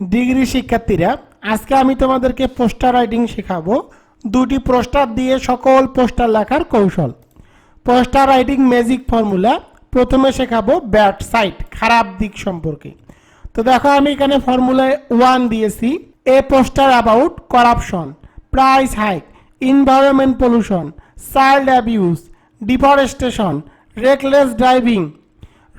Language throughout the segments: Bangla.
ডিগ্রি শিক্ষার্থীরা, আজকে আমি তোমাদেরকে পোস্টার রাইটিং শেখাবো। দুটি পোস্টার দিয়ে সকল পোস্টার লেখার কৌশল। পোস্টার রাইটিং ম্যাজিক ফর্মুলা প্রথমে শেখাবো ব্যাড সাইড খারাপ দিক সম্পর্কে। তো দেখো, আমি এখানে ফর্মুলায় ওয়ান দিয়েছি a poster about corruption price hike environment pollution child abuse deforestation reckless driving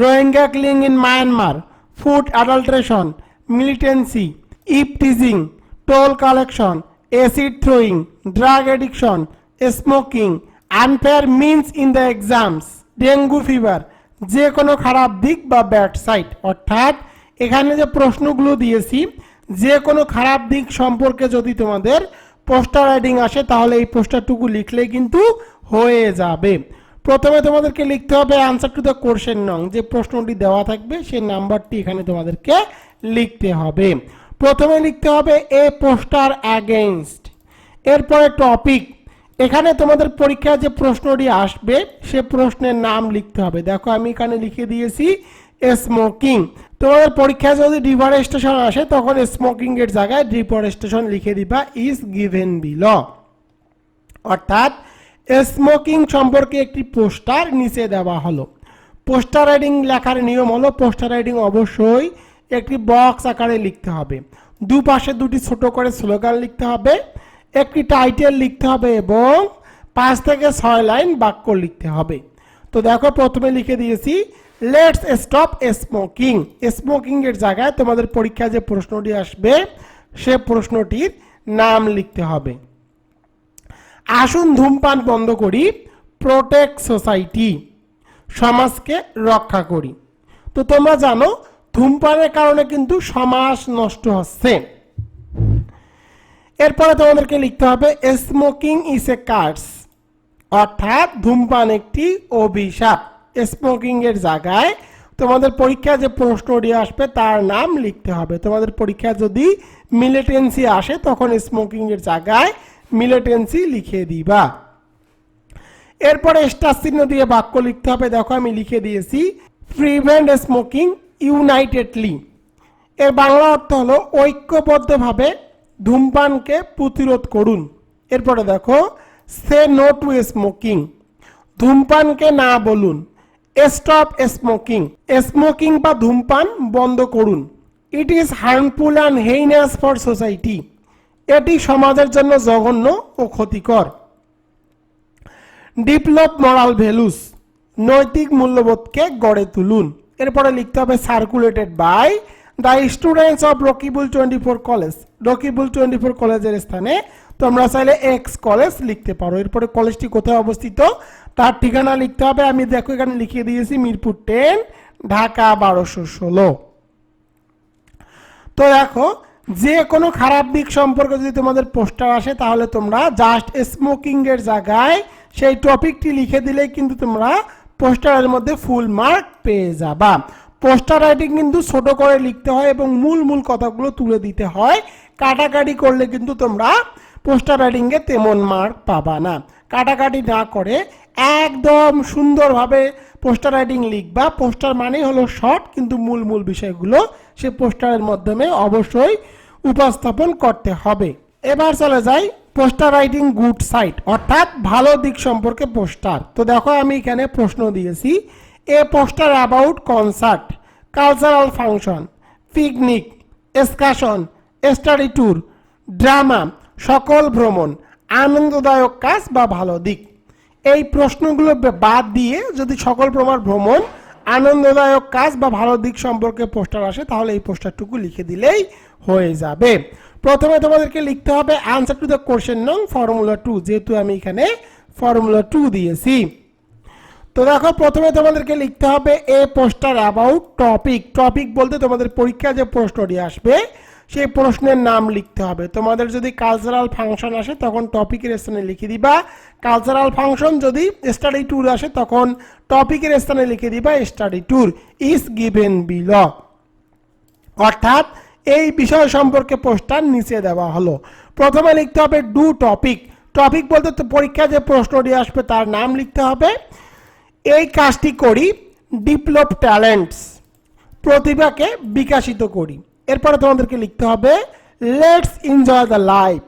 Rohingya killing in Myanmar food adulteration militancy, eve teasing, toll collection, acid throwing, drug addiction, smoking, unfair means in the exams, dengue fever যে কোনো খারাপ দিক বা ব্যাড সাইড অর্থাৎ এখানে যে প্রশ্নগুলো দিয়েছি যে কোনো খারাপ দিক সম্পর্কে যদি তোমাদের পোস্টার রাইটিং আসে তাহলে এই পোস্টারটুকু লিখলে কিন্তু হয়ে যাবে। প্রথমে তোমাদেরকে লিখতে হবে আনসার টু দ্য কোশ্চেন নং। যে প্রশ্নটি দেওয়া থাকবে সেই নাম্বারটি এখানে তোমাদেরকে লিখতে হবে। প্রথমে লিখতে হবে এ পোস্টার অ্যাগেনস্ট এরপরে টপিক এখানে তোমাদের পরীক্ষায় যে প্রশ্নটি আসবে, সে প্রশ্নের নাম লিখতে হবে। দেখো, আমি এখানে লিখে দিয়েছি স্মোকিং তোমাদের পরীক্ষায় যদি ডিফরেস্টেশন আসে, তখন স্মোকিং এর জায়গায় ডিফরেস্টেশন লিখে দিবা ইজ গিভেন বিল অর্থাৎ স্মোকিং সম্পর্কে একটি পোস্টার নিচে দেওয়া হলো। পোস্টার রাইডিং লেখার নিয়ম হলো পোস্টার রাইডিং অবশ্যই একটি বক্স আকারে লিখতে হবে। দুপাশে দুটি ছোট করে স্লোগান লিখতে হবে, একটি টাইটেল লিখতে হবে এবং পাঁচ থেকে ছয় লাইন বাক্য লিখতে হবে। তো দেখো, প্রথমে লিখে দিয়েছি লেটস স্টপ স্মোকিং স্মোকিং এর জায়গায় তোমাদের পরীক্ষায় যে প্রশ্নটি আসবে, সে প্রশ্নটির নাম লিখতে হবে। আসুন ধূমপান বন্ধ করি প্রোটেক্ট সোসাইটি সমাজকে রক্ষা করি। তো তোমরা জানো ধূমপানের কারণে কিন্তু সমাজ নষ্ট হচ্ছে। এরপরে তোমাদেরকে লিখতে হবে স্মোকিং ইজ এ কার্স অর্থাৎ ধূমপান একটি অভিশাপ। স্মোকিং এর জায়গায় তোমাদের পরীক্ষায় যে প্রশ্নটি আসবে তার নাম লিখতে হবে। তোমাদের পরীক্ষায় যদি মিলিটেন্সি আসে, তখন স্মোকিং এর জায়গায় মিলিটেন্সি লিখে দিবা। এরপরে স্টার চিহ্ন দিয়ে বাক্য লিখতে হবে। দেখো আমি লিখে দিয়েছি প্রিভেন্ট স্মোকিং ইউনাইটেডলি। এর বাংলা অর্থ হলো ঐক্যবদ্ধভাবে ধূমপানকে প্রতিরোধ করুন। এরপরে দেখো সে নো টু স্মোকিং ধূমপানকে না বলুন স্টপ স্মোকিং স্মোকিং বা ধূমপান বন্ধ করুন। It is harmful and heinous for society এটি সমাজের জন্য জঘন্য ও ক্ষতিকর। ডেভেলপ মরাল ভ্যালুস নৈতিক মূল্যবোধকে গড়ে তুলুন। এরপরে লিখতে হবে circulated by the students of Rakibul twenty four college Rakibul twenty four কলেজের স্থানে তোমরা চাইলে এক্স কলেজ লিখতে পারো। এরপরে কলেজটি কোথায় অবস্থিত? তার ঠিকানা লিখতে হবে। আমি দেখো এখানে লিখিয়ে দিয়েছি মিরপুর টেন ঢাকা বারোশো ষোলো। তো দেখো, যে কোনো খারাপ দিক সম্পর্কে যদি তোমাদের পোস্টার আসে, তাহলে তোমরা জাস্ট স্মোকিংয়ের জায়গায় সেই টপিকটি লিখে দিলেই কিন্তু তোমরা পোস্টারের মধ্যে ফুল মার্ক পেয়ে যাবা। পোস্টার রাইটিং কিন্তু ছোট করে লিখতে হয় এবং মূল মূল কথাগুলো তুলে দিতে হয়। কাটাকাটি করলে কিন্তু তোমরা পোস্টার রাইটিংয়ে তেমন মার্ক পাবা না। কাটাকাটি না করে একদম সুন্দরভাবে পোস্টার রাইটিং লিখবা। পোস্টার মানেই হলো শর্ট কিন্তু মূল মূল বিষয়গুলো সে পোস্টারের মাধ্যমে অবশ্যই উপস্থাপন করতে হবে। এবার চলে যাই পোস্টার রাইটিং গুড সাইট অর্থাৎ ভালো দিক সম্পর্কে পোস্টার তো দেখো আমি এখানে প্রশ্ন দিয়েছি, a poster about concert cultural function picnic excursion study tour drama সকল ভ্রমণ, আনন্দদায়ক কাজ বা ভালো দিক। এই প্রশ্নগুলো বাদ দিয়ে যদি সকল প্রমাণ ভ্রমণ আনন্দদায়ক কাজ বা ভালো দিক সম্পর্কে পোস্টার আসে, তাহলে এই পোস্টারটুকু লিখে দিলেই হয়ে যাবে। প্রথমে তোমাদেরকে লিখতে হবে আনসার টু দ্য কোশ্চেন নং ফর্মুলা টু, যেহেতু আমি এখানে ফর্মুলা টু দিয়েছি। তো দেখো, প্রথমে তোমাদেরকে লিখতে হবে a poster about topic topic বলতে তোমাদের পরীক্ষা যে প্রশ্নটি আসবে সেই প্রশ্নের নাম লিখতে হবে। তোমাদের যদি কালচারাল ফাংশন আসে, তখন টপিকের স্থানে লিখে দিবা। কালচারাল ফাংশন যদি স্টাডি ট্যুর আসে, তখন টপিকের স্থানে লিখে দিবা study tour is given below অর্থাৎ এই বিষয় সম্পর্কে পোস্টার নিচে দেওয়া হলো। প্রথমে লিখতে হবে ডু টপিক টপিক বলতে তো পরীক্ষায় যে প্রশ্নটি আসবে, তার নাম লিখতে হবে। এই কাজটি করি ডেভেলপ ট্যালেন্টস প্রতিভাকে বিকাশিত করি। এরপরে তোমাদেরকে লিখতে হবে লেটস এনজয় দ্য লাইফ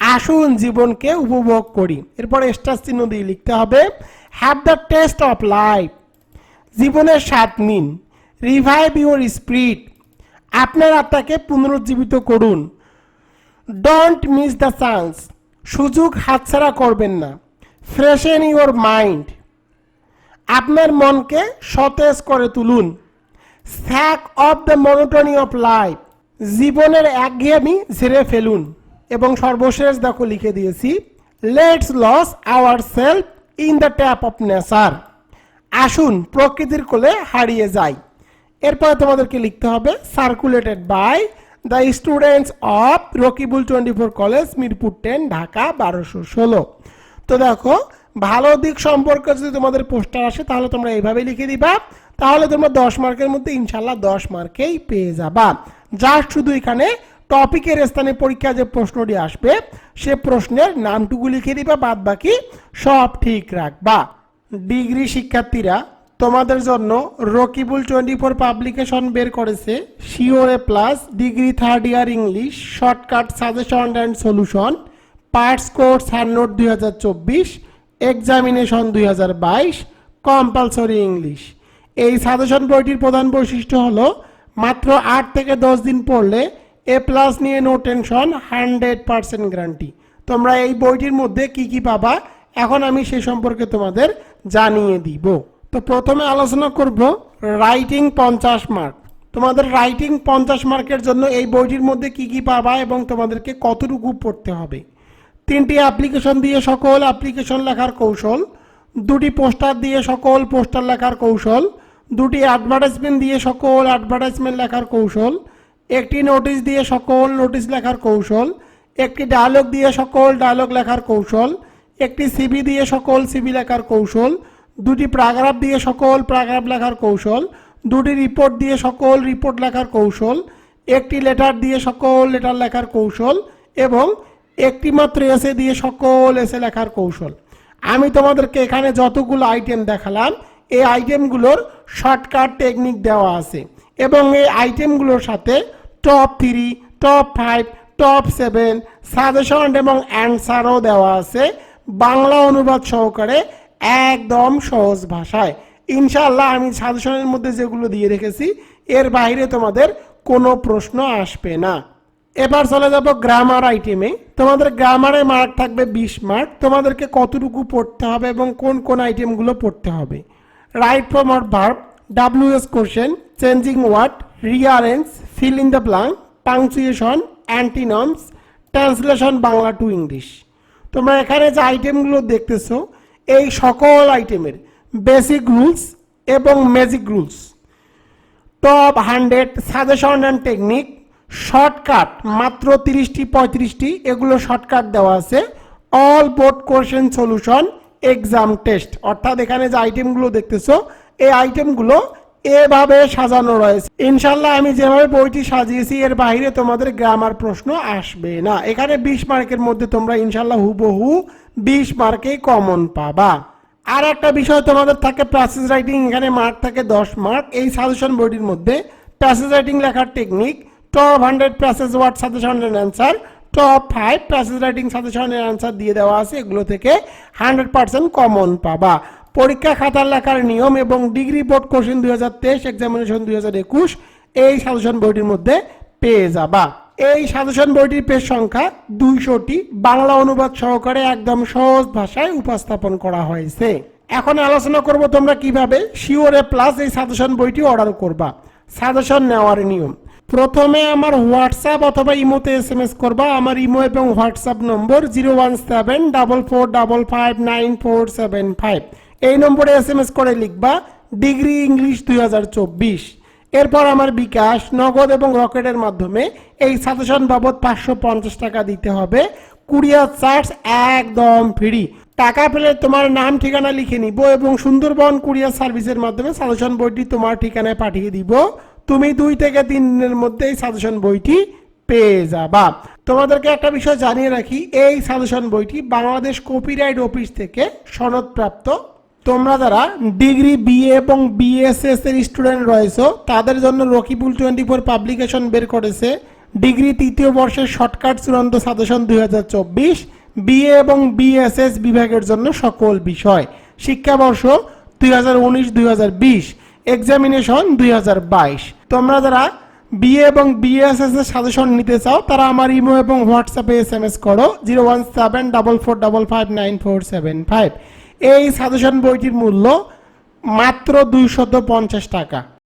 আসুন জীবনকে উপভোগ করি। এরপরে স্টার চিহ্ন দিয়ে লিখতে হবে have the taste of life জীবনের স্বাদ নিন। রিভাইভ ইউর স্পিরিট আপনার আত্মাকে পুনরুজ্জীবিত করুন। ডোন্ট মিস দ্য চান্স সুযোগ হাতছাড়া করবেন না। ফ্রেশন ইউর মাইন্ড আপনার মনকে সতেজ করে তুলুন। Shake off the monotony of life জীবনের একঘেয়েমি ঝেড়ে ফেলুন। এবং সর্বশেষ দেখো লিখে দিয়েছি let's lose our self in the tap of nature আসুন, প্রকৃতির কোলে হারিয়ে যাই। এরপরে তোমাদেরকে লিখতে হবে circulated by the students of Rakibul twenty four college Mirpur ten Dhaka বারোশো ষোলো তো দেখো, ভালো দিক সম্পর্কে যদি তোমাদের পোস্টার আসে, তাহলে তোমরা এইভাবে লিখে দিবা। তাহলে তোমরা দশ মার্কের মধ্যে ইনশাল্লাহ দশ মার্কেই পেয়ে যাবা। জাস্ট শুধু এখানে টপিকের স্থানে পরীক্ষা যে প্রশ্নটি আসবে, সে প্রশ্নের নামটুকু লিখে দিবা বাদ বাকি সব ঠিক রাখবা। ডিগ্রি শিক্ষার্থীরা, তোমাদের জন্য রকিবুল টোয়েন্টি ফোর পাবলিকেশন বের করেছে। Sure A plus degree third year English shortcut suggestion and solution parts course hand note দুই হাজার চব্বিশ এক্সামিনেশন দুই হাজার বাইশ কম্পালসরি ইংলিশ এই সাজেশন বইটির প্রধান বৈশিষ্ট্য হলো, মাত্র আট থেকে দশ দিন পড়লে এ প্লাস নিয়ে no tension, hundred percent guarantee. তোমরা এই বইটির মধ্যে কি কি পাবা? এখন আমি সে সম্পর্কে তোমাদের জানিয়ে দিব। তো প্রথমে আলোচনা করব রাইটিং পঞ্চাশ মার্ক। তোমাদের রাইটিং পঞ্চাশ মার্কের জন্য এই বইটির মধ্যে কি কি পাবা এবং তোমাদেরকে কতটুকু পড়তে হবে? তিনটি অ্যাপ্লিকেশন দিয়ে সকল অ্যাপ্লিকেশন লেখার কৌশল। দুটি পোস্টার দিয়ে সকল পোস্টার লেখার কৌশল। দুটি অ্যাডভার্টাইজমেন্ট দিয়ে সকল অ্যাডভার্টাইজমেন্ট লেখার কৌশল, একটি নোটিশ দিয়ে সকল নোটিশ লেখার কৌশল, একটি ডায়লগ দিয়ে সকল ডায়লগ লেখার কৌশল, একটি সিবি দিয়ে সকল সিবি লেখার কৌশল, দুটি প্যারাগ্রাফ দিয়ে সকল প্যারাগ্রাফ লেখার কৌশল, দুটি রিপোর্ট দিয়ে সকল রিপোর্ট লেখার কৌশল, একটি লেটার দিয়ে সকল লেটার লেখার কৌশল এবং একটি মাত্র এসে দিয়ে সকল এসে লেখার কৌশল। আমি তোমাদেরকে এখানে যতগুলো আইটেম দেখালাম এই আইটেমগুলোর শর্টকাট টেকনিক দেওয়া আছে এবং এই আইটেমগুলোর সাথে top three top five top seven suggestion এবং অ্যান্সারও দেওয়া আছে বাংলা অনুবাদ সহকারে একদম সহজ ভাষায়। ইনশাআল্লাহ আমি সাজেশনের মধ্যে যেগুলো দিয়ে রেখেছি, এর বাইরে তোমাদের কোনো প্রশ্ন আসবে না। এবার চলে যাব গ্রামার আইটেমে তোমাদের গ্রামারে মার্ক থাকবে বিশ মার্ক তোমাদেরকে কতটুকু পড়তে হবে এবং কোন কোন আইটেমগুলো পড়তে হবে। Right form R verb W S question changing word rearrange fill in the blank punctuation antonyms translation Bangla to English তোমরা এখানে যে আইটেমগুলো দেখতেছো, এই সকল আইটেমের বেসিক রুলস এবং magic rules top hundred suggestion and technique shortcut মাত্র তিরিশটি, পঁয়ত্রিশটি, এগুলো শর্টকাট দেওয়া আছে। All board question solution exam test অর্থাৎ এখানে যে আইটেমগুলো দেখতেছো, এই আইটেমগুলো এভাবে সাজানো রয়েছে। ইনশাল্লাহ আমি যেভাবে বইটি সাজিয়েছি, এর বাইরে তোমাদের গ্রামার প্রশ্ন আসবে না। এখানে বিশ মার্কের মধ্যে তোমরা ইনশাল্লাহ হুবহু বিশ মার্কেই কমন পাবা। আর একটা বিষয় তোমাদের থাকে প্যাসেজ রাইটিং এখানে মার্ক থাকে দশ মার্ক এই সাজেশন বইটির মধ্যে প্যাসেজ রাইটিং লেখার technique top hundred passage word suggestion answer top five passage writing suggestion এর অ্যান্সার দিয়ে দেওয়া আছে, এগুলো থেকে হান্ড্রেড পার্সেন্ট কমন পাবা। পরীক্ষা খাতার লেখার নিয়ম এবং ডিগ্রি বোর্ড কোশ্চেন দুই হাজার তেইশ এক্সামিনেশন দুই হাজার একুশ, এই সাজেশন বইটির মধ্যে পেয়ে যাবা। এই সাজেশন বইটির পেজ সংখ্যা দুইশোটি, বাংলা অনুবাদ সহকারে একদম সহজ ভাষায় উপস্থাপন করা হয়েছে। এখন আলোচনা করব তোমরা কীভাবে, শিওরে প্লাস এই সাজেশন বইটি অর্ডার করবা। সাজেশন নেওয়ার নিয়ম। প্রথমে আমার হোয়াটসঅ্যাপ অথবা ইমোতে এস এম এস করবা। আমার ইমো এবং WhatsApp number zero one seven double four double five nine four seven five. এই নম্বরে এস এম এস করে লিখবা, ডিগ্রি ইংলিশ দুই হাজার চব্বিশ। এরপর আমার বিকাশ, নগদ এবং রকেটের মাধ্যমে এই সাজেশন বাবদ পাঁচশো পঞ্চাশ টাকা দিতে হবে। কুরিয়ার চার্জ একদম ফ্রি। টাকা পেলে তোমার নাম, ঠিকানা লিখে নিব এবং সুন্দরবন কুরিয়ার সার্ভিসের মাধ্যমে সাজেশন বইটি তোমার ঠিকানায় পাঠিয়ে দিব। তুমি দুই থেকে তিন দিনের মধ্যে এই সাজেশন বইটি পেয়ে যাবা। তোমাদেরকে একটা বিষয় জানিয়ে রাখি, এই সাজেশন বইটি বাংলাদেশ কপিরাইট অফিস থেকে সনদপ্রাপ্ত। তোমরা যারা ডিগ্রি, বিএ এবং বিএসএস এর স্টুডেন্ট রয়েছে, তাদের জন্য রকিবুল টোয়েন্টি ফোর পাবলিকেশন বের করেছে। ডিগ্রি তৃতীয় বর্ষের শর্টকাট চূড়ান্ত সাজেশন দুই হাজার চব্বিশ। বিএ এবং বিএসএস বিভাগের জন্য সকল বিষয়। শিক্ষাবর্ষ দুই হাজার উনিশ, দুই হাজার বিশ। এক্সামিনেশন দুই হাজার বাইশ। তোমরা যারা বিএ এবং বিএসএস এর সাজেশন নিতে চাও, তারা আমার ইমো এবং হোয়াটসঅ্যাপে এস এম এস করো zero one seven double four double five nine four seven five এই সাজেশন বইটির মূল্য মাত্র দুইশত পঞ্চাশ টাকা।